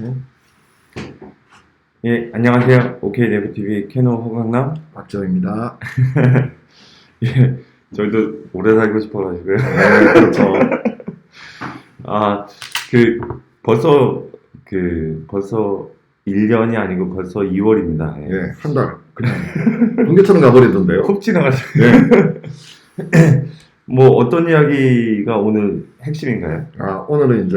네. 예, 안녕하세요. 오케이 네브 TV 캐노 허강남. 박정입니다. 예, 저희도 오래 살고 싶어가지고요. 네, 그렇죠. 아, 그 벌써 그 벌써 1년이 아니고 벌써 2월입니다. 예. 예, 한 달. 그냥, 번개처럼 가버리던데요. 훅 지나가지고. 예. 뭐 어떤 이야기가 오늘 핵심인가요? 아, 오늘은 이제,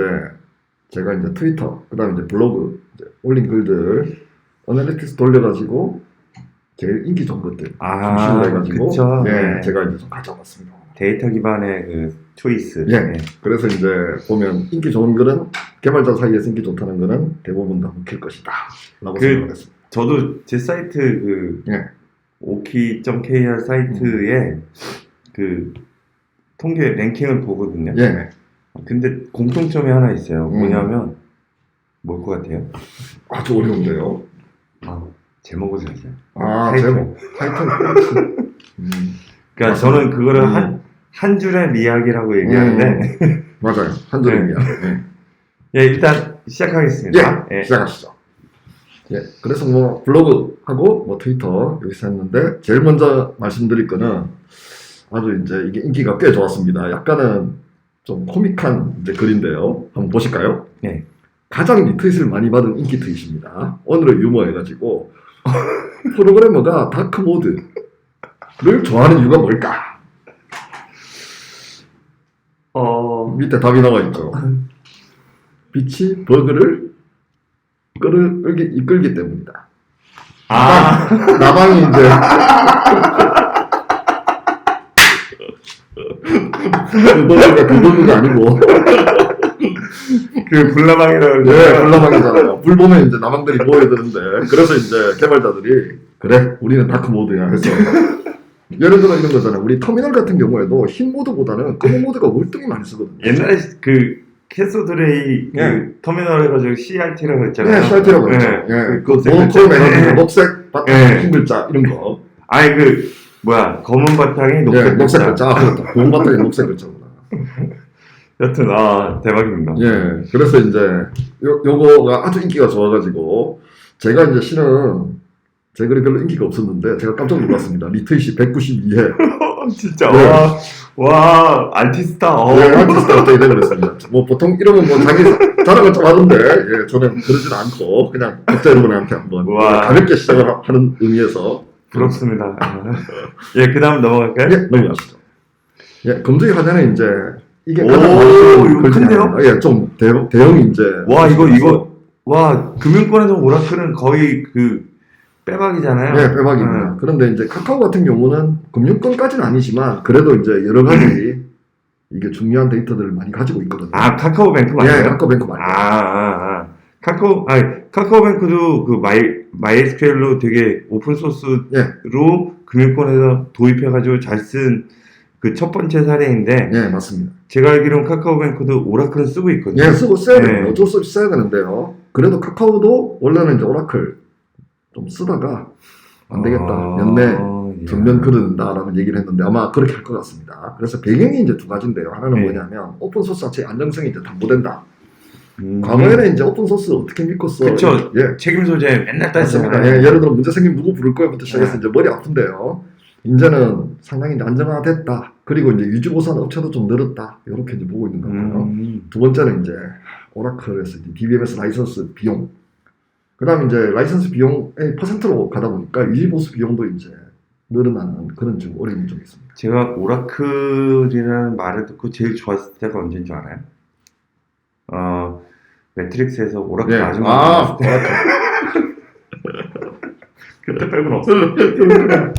제가 이제 트위터, 그 다음에 이제 블로그, 이제 올린 글들, 어널리틱스 돌려가지고, 제일 인기 좋은 것들. 아, 중심으로 해가지고, 그쵸. 예, 네. 제가 이제 좀 가져왔습니다. 데이터 기반의 그 초이스. 예. 그래서 이제 보면 인기 좋은 글은 개발자 사이에서 인기 좋다는 거는 대부분 다 묵힐 것이다. 라고 그- 생각을 했습니다. 저도 제 사이트 그 예. 오키.kr 사이트에 그 통계 랭킹을 보거든요. 예. 근데 공통점이 하나 있어요. 음. 뭐냐면 뭘 것 같아요? 아주 어려운데요. 아, 제목을 사세요. 아, 타이틀. 제목. 타이틀. 음, 그러니까 맞습니다. 저는 그거를 음. 한, 한 줄의 이야기라고 얘기하는데 맞아요. 한 줄입니다. 예. 예, 일단 시작하겠습니다. 예, 시작하시죠. 예, 그래서 뭐 블로그 하고 뭐 트위터 여기서 했는데 제일 먼저 말씀드릴 거는 아주 이제 이게 인기가 꽤 좋았습니다. 약간은 좀 코믹한 이제 글인데요. 한번 보실까요? 네. 가장 리트윗을 많이 받은 인기 트윗입니다. 오늘은 유머 해가지고 프로그래머가 다크 모드를 좋아하는 이유가 뭘까? 어, 밑에 답이 나와 있죠. 빛이 버그를 끌을, 끌기, 이끌기 때문이다. 아, 나방이 이제 그그 버그가 아니고 그 불나방이라고 네, 불나방이잖아요. 불 보면 이제 나방들이 모여드는데 그래서 이제 개발자들이 그래 우리는 다크 모드야 해서 예를 들어 이런 거잖아요. 우리 터미널 같은 경우에도 흰 모드보다는 검은 모드가 월등히 많이 쓰거든요. 옛날에 그 캐소드레이 그 예. 터미널 해가지고 CRT라고 했잖아요. 네, 샬티라고 네. 했죠. 그 예, 그 녹색 글자. 에너지, 네. 녹색 바탕 네. 흰 글자 이런 거. 아니 그 뭐야 검은 바탕이 녹색 예, 녹색 글자. 아, 그렇다. 고운 바탕이 녹색 글자구나. 여튼 아 대박입니다. 예, 그래서 이제 요, 요거가 아주 인기가 좋아가지고 제가 이제 실은 제 글이 별로 인기가 없었는데 제가 깜짝 놀랐습니다. 리트윗이 192회. 진짜 네. 와, 와 아티스타. 어. 네, 아티스트 어떻게 되그랬습니다 뭐 보통 이러면 뭐 자기 자랑을 좀 하던데 예, 저는 그러진 않고 그냥 독자 여러분한테 한번 우와. 가볍게 시작을 하- 하는 의미에서 부럽습니다. 예, 그 다음 넘어갈까요? 예, 넘어가시죠. 예, 검증이 하자는 이제 이게 오, 이거 큰데요? 예, 좀 대, 대형이 이제 와 이거 이거 와 금융권에서 오라클은 거의 그 빼박이잖아요. 예, 빼박입니다. 그런데 이제 카카오 같은 경우는 금융권까지는 아니지만 그래도 이제 여러 가지 이게 중요한 데이터들을 많이 가지고 있거든요. 아 카카오뱅크 예, 맞아요? 카카오뱅크 말고. 아, 아, 아. 카카오, 아, 카카오뱅크도 그 마이, 마이SQL로 되게 오픈 소스로 예. 금융권에서 도입해가지고 잘 쓴 그 첫 번째 사례인데, 예, 맞습니다. 제가 알기로는 카카오뱅크도 오라클은 쓰고 있거든요. 예, 쓰고 써야 네. 돼요. 어쩔 수 없이 써야 되는데요. 그래도 카카오도 원래는 이제 오라클 좀 쓰다가 안 되겠다. 아, 연내 예. 전면 그런다라는 얘기를 했는데 아마 그렇게 할 것 같습니다. 그래서 배경이 이제 두 가지인데요. 하나는 네. 뭐냐면 오픈소스 자체의 안정성이 이제 담보된다. 음, 과거에는 이제 오픈 소스 어떻게 믿고 써? 그쵸. 예, 책임 소재 맨날. 따지잖아요. 예, 예를 들어 문제 생기면 누구 부를 거야부터 시작해서 네. 이제 머리 아픈데요. 이제는 상당히 안정화됐다. 그리고 이제 유지보수하는 업체도 좀 늘었다. 이렇게 이제 보고 있는 것 같아요. 음, 두 번째는 이제 오라클에서 이제 DBMS 라이선스 비용. 그 다음에 이제 라이선스 비용의 퍼센트로 가다 보니까 유지보수 비용도 이제 늘어나는 그런 좀 어려움이 좀 있습니다. 제가 오라클이라는 말을 듣고 제일 좋았을 때가 언제인 줄 알아요? 어, 매트릭스에서 오라클 예. 아줌마 아. 그때 빼고는 없어요.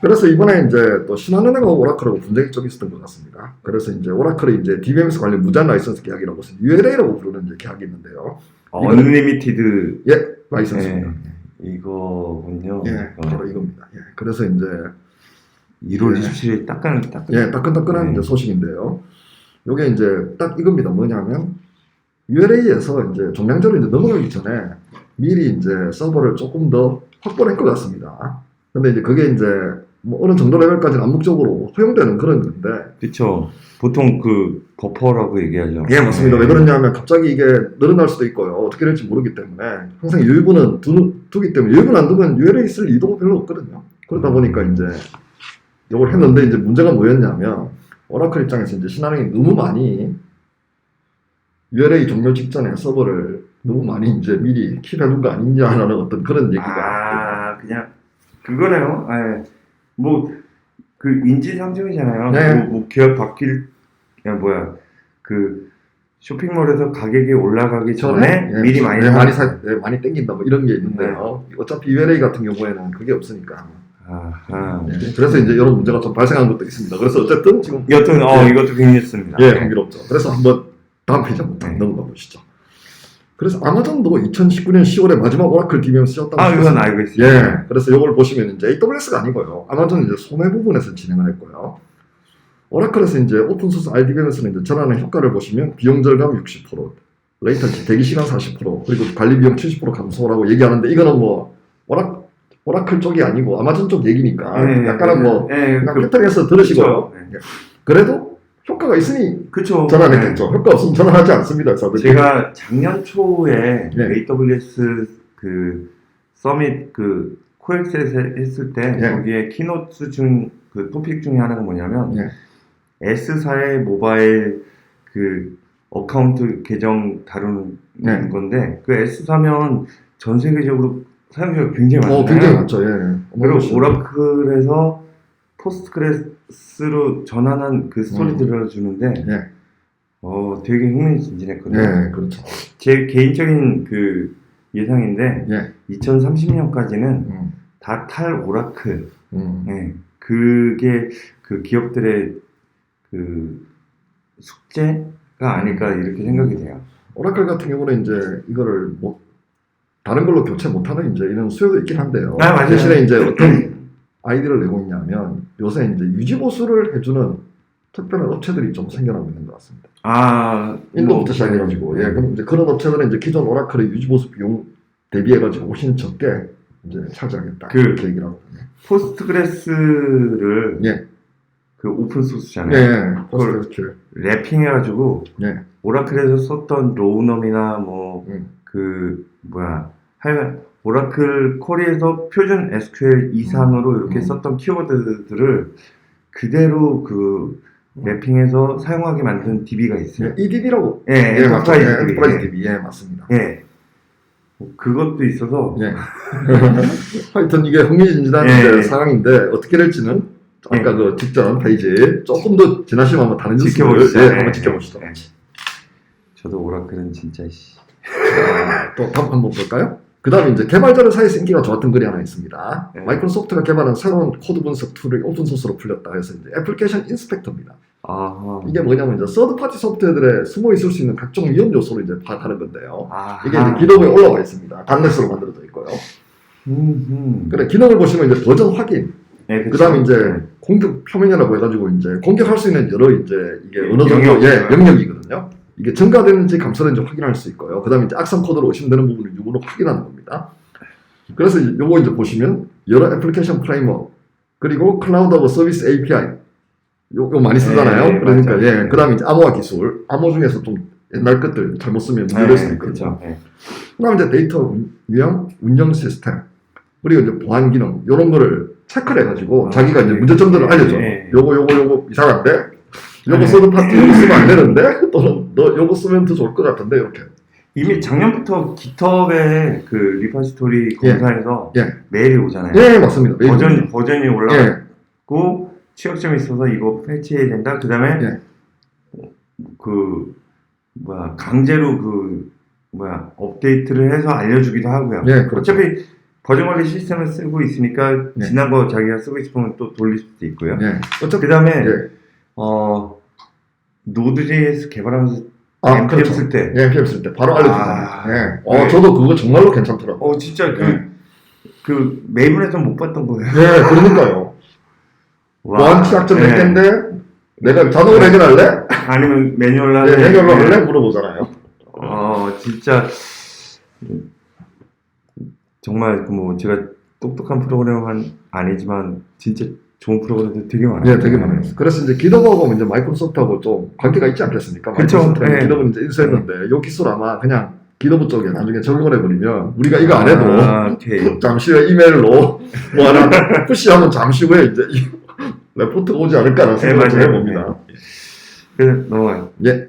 그래서 이번에 이제 또 신한은행하고 오라클하고 분쟁이 좀 있었던 것 같습니다. 그래서 이제 오라클이 이제 DBMS 관련 무제한 라이선스 계약이라고 해서 ULA라고 부르는 이제 계약이 있는데요. 언리미티드 예, 라이선스입니다. 이거군요. 예, 어, 바로 이겁니다. 예, 그래서 이제 1월 예. 27일 따끈 따끈. 예, 따끈따끈한 네. 소식인데요. 요게 이제 딱 이겁니다. 뭐냐면 ULA에서 이제 종량제로 이제 넘어가기 전에 미리 이제 서버를 조금 더 확보를 할 것 같습니다. 근데 이제 그게 이제 뭐 어느 정도 레벨까지는 암묵적으로 허용되는 그런 건데 그렇죠. 보통 그 버퍼라고 얘기하죠. 예, 맞습니다. 네. 왜 그러냐면 갑자기 이게 늘어날 수도 있고요. 어떻게 될지 모르기 때문에 항상 유일분은 두, 두기 때문에 유일분 안 두면 유일에 있을 리도가 별로 없거든요. 그러다 보니까 이제 이걸 했는데 이제 문제가 뭐였냐면 오라클 입장에서 이제 신한은행이 너무 많이 ULA 종료 직전에 서버를 너무 많이 이제 미리 킵해둔 거 아니냐라는 어떤 그런 얘기가 아, 그냥 그거네요. 예. 뭐그 인지 상정이잖아요. 네. 뭐, 뭐 기업 바뀔 야 뭐야 그 쇼핑몰에서 가격이 올라가기 전에 예, 미리 많이 네, 사- 많이 사, 네, 많이 땡긴다 뭐 이런 게 있는데요. 어차피 ULA 같은 경우에는 그게 없으니까. 아하. 네, 그래서 이제 이런 문제가 좀 발생한 것도 있습니다. 그래서 어쨌든 지금 여튼 어 예. 이것도 굉장했습니다. 예, 흥미롭죠. 그래서 한번 다음 페이지 한번 딱 네. 넘어가 보시죠. 그래서 아마존도 2019년 10월에 마지막 오라클 DBM 쓰셨다고 아 이건. 알고 있어요. 예, 그래서 이걸 보시면 이제 AWS가 아니고요. 아마존 이제 소매 부분에서 진행을 했고요. 오라클에서 이제 오픈소스 RDBM에서는 이제 전환의 효과를 보시면 비용 절감 60%, 레이턴시 대기 시간 40%, 그리고 관리 비용 70% 감소라고 얘기하는데 이거는 뭐 오라, 오라클 쪽이 아니고 아마존 쪽 얘기니까 예, 약간은 뭐 예, 그냥 그, 캐터링해서 들으시고요. 그쵸. 그래도 효과가 있으니 그쵸. 전환했겠죠. 효과 없으면 전환하지 않습니다. 네. 제가 작년 초에 예. AWS 그 서밋 그 코엑스에서 했을 때 예. 거기에 키노트 중그 토픽 중에 하나가 뭐냐면 예. S사의 모바일 그 어카운트 계정 다루는 네. 건데 그 S사면 전 세계적으로 사용자가 굉장히 많아요. 어, 굉장히 많죠. 예. 그리고 어마어마하시죠. 오라클에서 포스트그레스로 전환한 그 스토리 음. 들려주는데 예. 어 되게 흥미진진했거든요. 예, 그렇죠. 제 개인적인 그 예상인데 예. 2030년까지는 음, 다 탈 오라클 음. 네. 그게 그 기업들의 그 숙제가 아닐까 이렇게 생각이 돼요. 오라클 같은 경우는 이제 이거를 뭐 다른 걸로 교체 못하는 이제 이런 수요도 있긴 한데요. 아, 맞아요. 대신에 이제 어떤 아이디어를 내고 있냐면 요새 이제 유지 보수를 해주는 특별한 업체들이 좀 생겨나고 있는 것 같습니다. 아 인도부터 뭐, 시작해가지고 예, 네. 그럼 이제 그런 업체들은 이제 기존 오라클의 유지 보수 비용 대비해가지고 훨씬 적게 이제 차지하겠다 그- 이렇게 얘기를 하거든요. 포스트그레스를 예, 그 오픈 예, 소스잖아요. 예, 포스트 랩핑해가지고 예, 오라클에서 썼던 로우넘이나 뭐 음. 그 뭐야 하여간 오라클 코리에서 표준 SQL 이상으로 이렇게 음. 썼던 키워드들을 그대로 그 랩핑해서 사용하게 만든 DB가 있어요. 예, EDB라고 예, 예, 맞죠. 예, DB. 엔터프라이즈 DB 예, 맞습니다. 예. 뭐 그것도 있어서 예. 하여튼 이게 흥미진진한 예, 이제 예. 상황인데 어떻게 될지는 아까 예. 그 직전 페이지 조금 더 지나시면 한번 다른 지켜보시죠. 예, 예, 한번 예. 지켜보시죠. 예. 저도 오라클은 진짜 씨. 자, 또 다음 한번 볼까요? 그 다음에 이제 개발자들 사이에서 인기가 좋았던 글이 하나 있습니다. 네. 마이크로소프트가 개발한 새로운 코드 분석 툴을 오픈소스로 풀렸다 해서 이제 애플리케이션 인스펙터입니다. 아하. 이게 뭐냐면 이제 서드파티 소프트웨어들에 숨어 있을 수 있는 각종 위험 요소를 이제 파악하는 건데요. 아하. 이게 이제 기록에 올라와 있습니다. 단넷으로 만들어져 있고요. 음, 그래 기능을 보시면 이제 버전 확인, 예, 그 다음에 이제 네. 공격 표면이라고 해가지고 이제 공격할 수 있는 여러 이제 이게 예, 어느 정도. 예, 영역이거든요. 이게 증가되는지 감소되는지 확인할 수 있고요. 그 다음에 이제 악성 코드로 의심되는 부분을 유무로 확인하는 겁니다. 그래서 이- 요거 이제 보시면 여러 애플리케이션 프레임워크 그리고 클라우드 오브 서비스 API 요, 요 많이 쓰잖아요. 예, 그러니까 맞아요. 예, 그 다음에 이제 암호화 기술 암호 중에서 좀 옛날 것들 잘못 쓰면 수도 네, 있거든요. 그렇죠. 예. 그다음 이제 데이터 운- 유형, 운영 시스템, 그리고 이제 보안 기능 이런 거를 체크를 해가지고 아, 자기가 이제 네. 문제점들을 네, 알려줘. 네. 요거 요거 요거 이상한데, 요거 네. 서드 파티 요거 쓰면 안 되는데, 또는 너 요거 쓰면 더 좋을 것 같은데 이렇게. 이미 작년부터 깃허브에 그 리파지토리 예. 검사에서 예. 메일이 오잖아요. 예 맞습니다. 메일 버전. 버전이 예, 올라갔고 취약점이 있어서 이거 패치해야 된다. 그다음에 예. 그 뭐야 강제로 그 뭐야 업데이트를 해서 알려주기도 하고요. 예 그렇죠. 어차피 버전 관리 시스템을 쓰고 있으니까 예. 지난 거 자기가 쓰고 싶으면 또 돌릴 수도 있고요. 예, 어차피 그다음에 예. 어 노드.js 개발하면서 아 npm 그렇죠. 쓸 때 예, PM 쓸 때 바로 알려주잖아요. 아, 예. 어 네. 저도 그거 정말로 괜찮더라고. 요 어 진짜 그, 네. 그 메이블에서 못 봤던 거예요. 예, 그러니까요. 취약점 몇 네. 개인데 내가 자동으로 해결할래? 아니면 매뉴얼 하래. 예, 해결로 할래? 물어보잖아요. 어 진짜 정말 그뭐 제가 똑똑한 프로그래머는 아니지만 진짜 좋은 프로그램들 되게 많아요. 예, 되게 많아요. 그래서 이제 기더버하고 이제 마이크로소프트하고 좀 관계가 있지 않겠습니까? 마이크로소프트는 예. 기더버는 이제 인수했는데 요 기술 아마 그냥 기더버 쪽에 나중에 적용을 해버리면 우리가 이거 안 해도 아. 잠시 후에 이메일로 뭐 하나 푸시하면 잠시 후에 이제 이 레포트가 오지 않을까라는 네, 생각을 좀 맞아요. 해봅니다. 그래서 넘어갈게요. 예.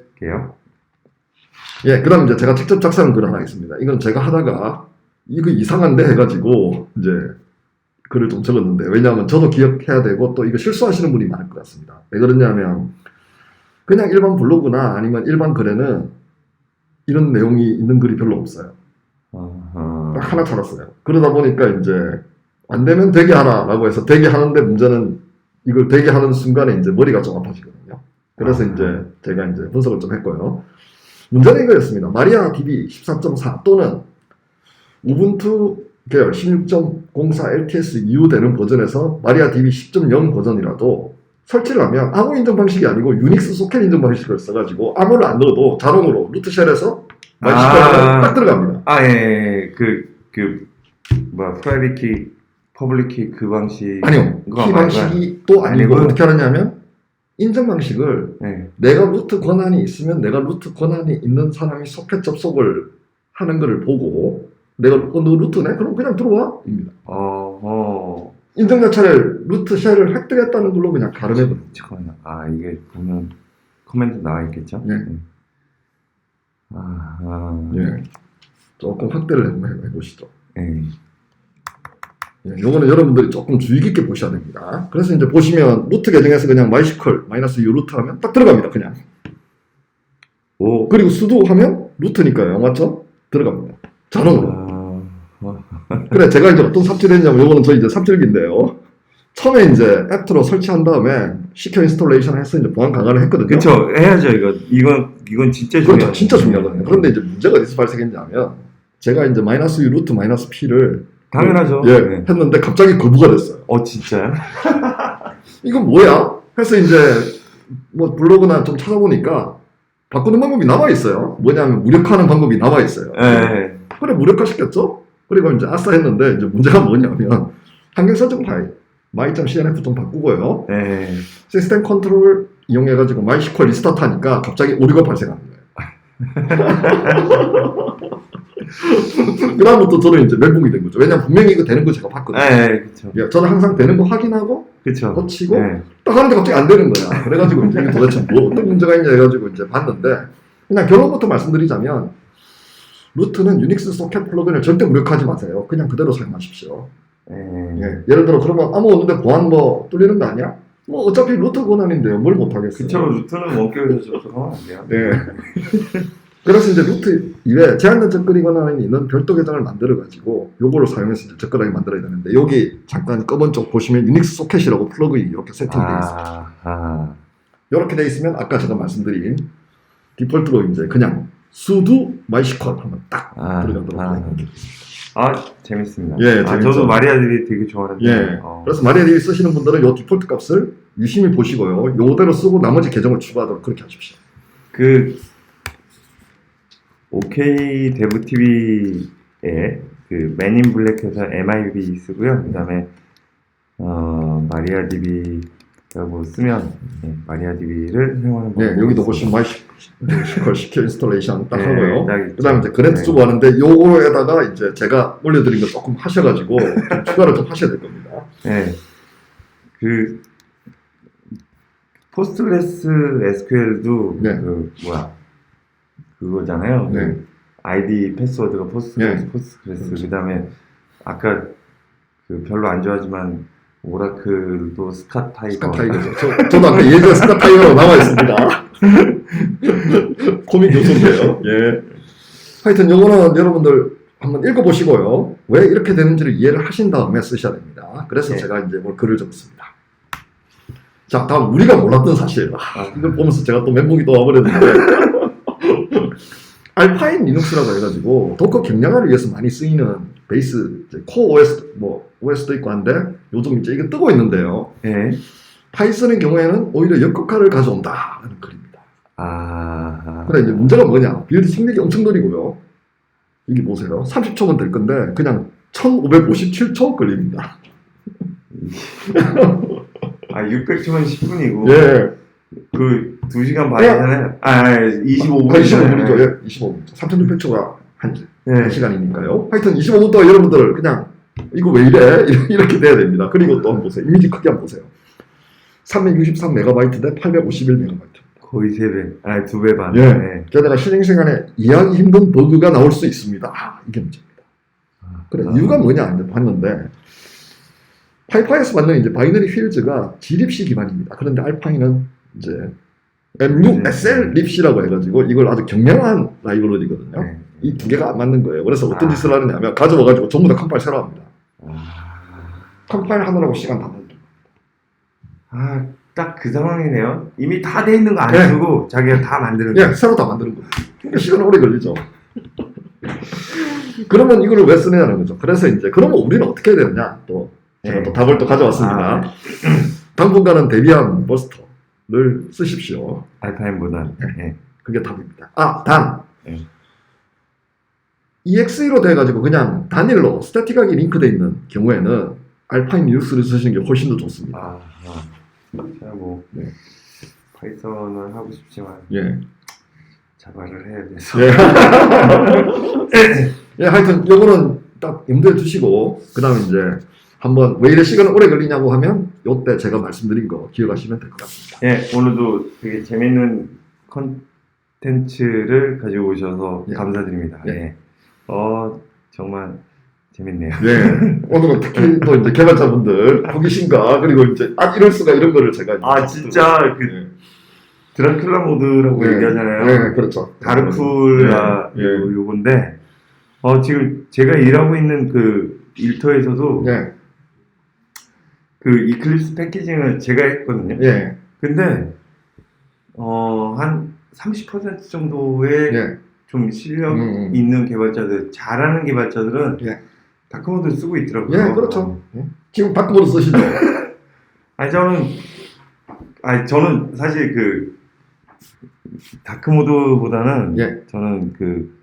예, 그 다음 이제 제가 직접 작성한 글 하나 있습니다. 이건 제가 하다가 이거 이상한데 해가지고 이제 글을 좀 적었는데 왜냐하면 저도 기억해야 되고 또 이거 실수하시는 분이 많을 것 같습니다. 왜 그러냐면 그냥 일반 블로그나 아니면 일반 글에는 이런 내용이 있는 글이 별로 없어요. 아하. 딱 하나 찾았어요. 그러다 보니까 이제 안 되면 되게 하라라고 해서 되게 하는데 문제는 이걸 되게 하는 순간에 이제 머리가 좀 아파지거든요. 그래서 아. 이제 제가 이제 분석을 좀 했고요. 문제는 이거였습니다. 마리아 DB 14.4 또는 우분투 계열 16.04 LTS 이후 되는 버전에서 마리아 DB 10.0 버전이라도 설치를 하면 아무 인증 방식이 아니고 유닉스 소켓 인증 방식을 써가지고 아무를 안 넣어도 자동으로 루트쉘에서 마이스터에 아. 딱 들어갑니다. 아, 예, 예. 그, 그, 뭐야, 프라이빗 키, 퍼블릭 키 그 방식. 아니요. 키 방식이 또 아니고 아니고요. 어떻게 하느냐면 인증 방식을 예. 내가 루트 권한이 있으면 내가 루트 권한이 있는 사람이 소켓 접속을 하는 것을 보고 내가 어, 너 루트네? 그럼 그냥 들어와? 입니다. 어, 어. 인증 자체를 루트 쉘을 획득했다는 걸로 그냥 가름해버립니다. 잠깐만요. 아, 이게 보면 코멘트 나와 있겠죠? 네. 아, 아. 예. 조금 확대를 한번 해- 해보시죠. 예. 예, 요거는 여러분들이 조금 주의 깊게 보셔야 됩니다. 그래서 이제 보시면 루트 계정에서 그냥 마이시컬 마이너스 U 루트 하면 딱 들어갑니다. 그냥. 오. 그리고 수도 하면 루트니까요. 맞죠? 들어갑니다. 자동으로. 아, 어. 그래 제가 이제 어떤 삽질을 했냐면 요거는 저 이제 삽질기인데요. 처음에 이제 애프터로 설치한 다음에 시켜 인스톨레이션 해서 이제 보안 강화를 했거든요. 그쵸. 해야죠, 이거. 이건, 이건 진짜 중요해요. 그렇죠. 진짜 중요하거든요. 그런데 이제 문제가 어디서 발생했냐면 제가 이제 마이너스 U 루트 마이너스 P를 당연하죠. 예, 네. 했는데 갑자기 거부가 됐어요. 어, 진짜요? 이건 뭐야? 해서 이제 뭐 블로그나 좀 찾아보니까 바꾸는 방법이 나와 있어요. 뭐냐면 무력화하는 방법이 나와 있어요. 예. 그래 무력화 시켰죠? 그리고 이제 아싸 했는데 이제 문제가 뭐냐면 환경 설정 파일 my.cnf 좀 바꾸고요. 예. 시스템 컨트롤 이용해가지고 마이시퀄 리스타트 하니까 갑자기 오류가 발생하는 거예요. 그다음부터 저는 이제 멘붕이 된 거죠. 왜냐면 분명히 이거 되는 거 제가 봤거든요. 예, 그쵸. 예, 저는 항상 되는 거 확인하고 그쵸. 고치고 예. 딱 하는데 갑자기 안 되는 거야. 그래가지고 이제 도대체 뭐 어떤 문제가 있냐 해가지고 이제 봤는데 그냥 결론부터 말씀드리자면 루트는 유닉스 소켓 플러그인을 절대 무력화하지 마세요. 그냥 그대로 사용하십시오. 예. 예. 예를 들어 그러면 아무 없는데 보안 뭐 뚫리는 거 아니야? 뭐 어차피 루트 권한인데요. 뭘 못하겠어요. 그쵸. 루트는 원격에서 접속하면 안 돼요. 네. 그래서 이제 루트 이외에 제한된 접근이 권한이 있는 별도 계정을 만들어 가지고 요거를 사용해서 접근하게 만들어야 되는데 여기 잠깐 검은 쪽 보시면 유닉스 소켓이라고 플러그인이 이렇게 세팅되어. 아, 아. 이렇게 돼 있으면 아까 제가 말씀드린 디폴트로 이제 그냥 sudo mySQL 하면 딱 아, 들어가도록 아. 거죠. 아, 재밌습니다. 예, 아, 재밌죠. 저도 마리아들이 되게 좋아하는데. 예. 어. 그래서 마리아DB 쓰시는 분들은 이 디폴트 값을 유심히 보시고요. 요대로 쓰고 나머지 계정을 추가하도록 그렇게 하십시오. 그 OK 데브 TV에 그 맨인 블랙에서 MIB 쓰고요. 그다음에 어 마리아DB라고 쓰면 예, 마리아DB를 사용하는 네, 방법이 여기도 있습니다. 보 시면 mySQL 시켜 인스톨레이션 딱 네, 하고요. 딱 있죠. 그 다음에 이제 그랜트 네. 주고 하는데 요거에다가 이제 제가 올려드린 거 조금 하셔가지고 좀 추가를 좀 하셔야 될 겁니다. 네. 그 포스트그레스 SQL도 네. 그 뭐야 그거잖아요. 네. 그 아이디 패스워드가 포스트그레스, 네. 포스트그레스. 그렇죠. 그다음에 아까 그 별로 안 좋아하지만 오라클도 스카 타이거. 스카 타이거죠. 저, 저도 아까 예전 스카 타이거로 나와 있습니다. 코믹 요소인데요. 예. 하여튼 요거는 여러분들 한번 읽어보시고요. 왜 이렇게 되는지를 이해를 하신 다음에 쓰셔야 됩니다. 그래서 네. 제가 이제 뭘 글을 적었습니다. 자, 다음 우리가 몰랐던 사실. 아, 이걸 보면서 제가 또 멘붕이 또 와버렸는데. 알파인 리눅스라고 해가지고 도커 경량화를 위해서 많이 쓰이는 베이스 코어 OS 뭐 OS도 있고 한데 요즘 이제 이게 뜨고 있는데요. 예. 파이썬의 경우에는 오히려 역효과를 가져온다 하는 글입니다. 아. 아. 그래 이제 문제가 뭐냐? 빌드 생리기 엄청 느리고요. 여기 보세요. 30초면 될 건데 그냥 1557초 걸립니다. 아 600초면 10분이고 예. 그 2시간 예. 반이잖아요. 아, 아 25분. 아, 25분이죠. 예. 25분. 3,600초가 한 네. 시간이니까요. 하여튼 25분 동안 여러분들 그냥 이거 왜 이래? 이렇게 돼야 됩니다. 그리고 또 한번 보세요. 이미지 크기 한번 보세요. 363MB 대 851MB. 거의 3배. 아, 2배 반. 예. 네. 게다가 실행 시간에 이해하기 힘든 버그가 나올 수 있습니다. 아, 이게 문제입니다. 그래 아. 이유가 뭐냐 이제 봤는데 파이파이에서 만든 이제 바이너리 필즈가 G립시 기반입니다. 그런데 알파인은 이제 MUSL 립시라고 해가지고 이걸 아주 경량한 라이브러리거든요. 네. 이두 개가 안 맞는 거예요. 그래서 어떤 아. 짓을 하느냐면 가져와가지고 전부 다 컴파일 새로 합니다. 아, 컴파일 하느라고 시간 다 들죠. 아, 딱 그 상황이네요. 이미 다 돼 있는 거안 예. 쓰고 자기가 다 만드는 거. 예, 새로 다 만드는 거예요. 그러니까 시간 오래 걸리죠. 그러면 이걸 왜 쓰느냐는 거죠. 그래서 이제 그러면 우리는 어떻게 해야 되느냐? 또 제가 예. 또 답을 또 가져왔습니다. 아, 당분간은 데비안 버스터를 쓰십시오. 알파인보단. 예. 그게 답입니다. 아, 단. 예. EXE로 돼가지고 그냥 단일로 스태틱하게 링크되어 있는 경우에는 알파인 뉴스를 쓰시는 게 훨씬 더 좋습니다. 아, 아. 제가 뭐 네. 파이썬을 하고 싶지만 예. 자바를 해야 돼서. 예. 예, 하여튼 요거는 딱 염두에 두시고 그다음에 이제 한번 왜 이래 시간 오래 걸리냐고 하면 요때 제가 말씀드린 거 기억하시면 될 것 같습니다. 예, 오늘도 되게 재밌는 컨텐츠를 가지고 오셔서 예. 감사드립니다. 예. 예. 어, 정말 재밌네요. 예. 오늘은 특히 또 이제 개발자분들 호기심과 그리고 이제 아 이럴 수가 이런 거를 제가 아, 진짜 그 예. 드라큘라 모드라고 예. 얘기하잖아요. 예, 그렇죠. 다르쿨라 예. 요- 요건데 어 지금 제가 일하고 있는 그 일터에서도 예. 그 이클립스 패키징을 제가 했거든요. 예. 근데 어한 30% 정도의 예. 좀 실력 음, 음. 있는 개발자들 잘하는 개발자들은 예. 다크모드 쓰고 있더라고요. 예, 그렇죠. 예. 지금 바꾸고 쓰시죠. 아니 저는 아니 저는 사실 그 다크모드보다는 예. 저는 그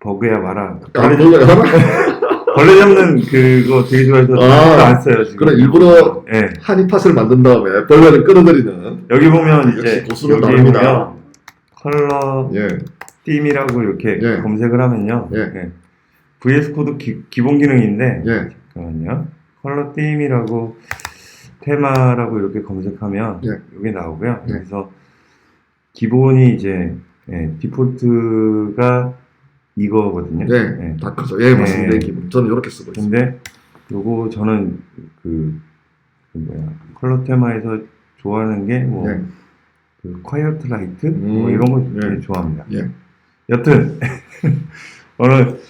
버그야 마라 아, 벌레, 몰라요. 벌레 잡는 그거 되게 좋아해서 아, 안 써요 지금. 그래 일부러 예 한이팟을 만든 다음에 벌레를 끌어들이는 여기 보면 이제 여기 다릅니다. 보면 컬러 예. 띠임이라고 이렇게 예. 검색을 하면요. 예. 예. VS 코드 기, 기본 기능인데 예. 잠깐만요. 컬러 띠임이라고 테마라고 이렇게 검색하면 예. 여기 나오고요. 예. 여기서 기본이 이제 예, 디폴트가 이거거든요. 예. 예. 다크죠. 예, 맞습니다. 예. 이 기분. 저는 이렇게 쓰고 있습니다. 근데 요거 저는 그, 그 뭐야 컬러 테마에서 좋아하는 게뭐 예. 그 콰이어트 라이트 음, 뭐 이런 거 예. 되게 좋아합니다. 예. 여튼 오늘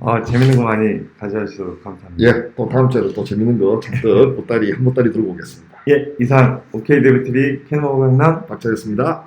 아, 재밌는 거 많이 가져와 주셔서 감사합니다. 예. 또 다음 주에도 또 재밌는 거 잔뜩 보따리 한 보따리 들고 오겠습니다. 예, 이상 오케이 데브 TV 캐노 강남 박자였습니다.